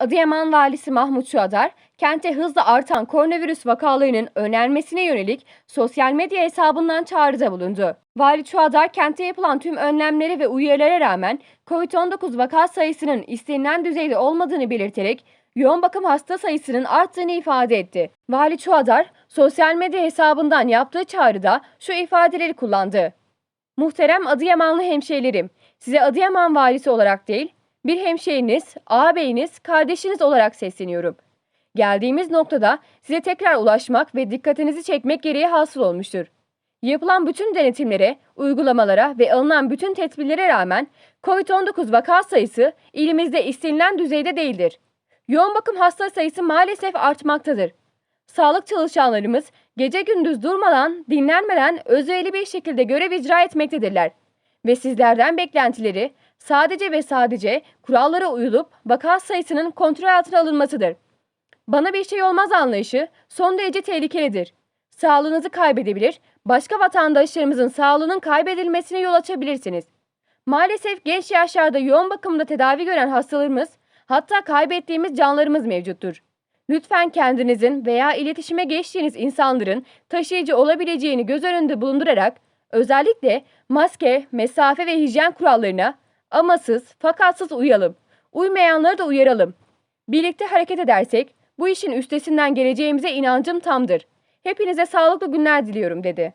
Adıyaman Valisi Mahmut Çuadar, kente hızla artan koronavirüs vakalarının önlenmesine yönelik sosyal medya hesabından çağrıda bulundu. Vali Çuadar, kentte yapılan tüm önlemlere ve uyarılara rağmen COVID-19 vaka sayısının istenilen düzeyde olmadığını belirterek yoğun bakım hasta sayısının arttığını ifade etti. Vali Çuadar, sosyal medya hesabından yaptığı çağrıda şu ifadeleri kullandı. Muhterem Adıyamanlı hemşehrilerim, size Adıyaman valisi olarak değil, bir hemşehriniz, ağabeyiniz, kardeşiniz olarak sesleniyorum. Geldiğimiz noktada size tekrar ulaşmak ve dikkatinizi çekmek gereği hasıl olmuştur. Yapılan bütün denetimlere, uygulamalara ve alınan bütün tedbirlere rağmen COVID-19 vaka sayısı ilimizde istenilen düzeyde değildir. Yoğun bakım hasta sayısı maalesef artmaktadır. Sağlık çalışanlarımız gece gündüz durmadan, dinlenmeden özverili bir şekilde görev icra etmektedirler. Ve sizlerden beklentileri sadece ve sadece kurallara uyulup vaka sayısının kontrol altına alınmasıdır. Bana bir şey olmaz anlayışı son derece tehlikelidir. Sağlığınızı kaybedebilir, başka vatandaşlarımızın sağlığının kaybedilmesine yol açabilirsiniz. Maalesef genç yaşlarda yoğun bakımda tedavi gören hastalarımız, hatta kaybettiğimiz canlarımız mevcuttur. Lütfen kendinizin veya iletişime geçtiğiniz insanların taşıyıcı olabileceğini göz önünde bulundurarak özellikle maske, mesafe ve hijyen kurallarına amasız, fakatsız uyalım. Uymayanları da uyaralım. Birlikte hareket edersek bu işin üstesinden geleceğimize inancım tamdır. Hepinize sağlıklı günler diliyorum dedi.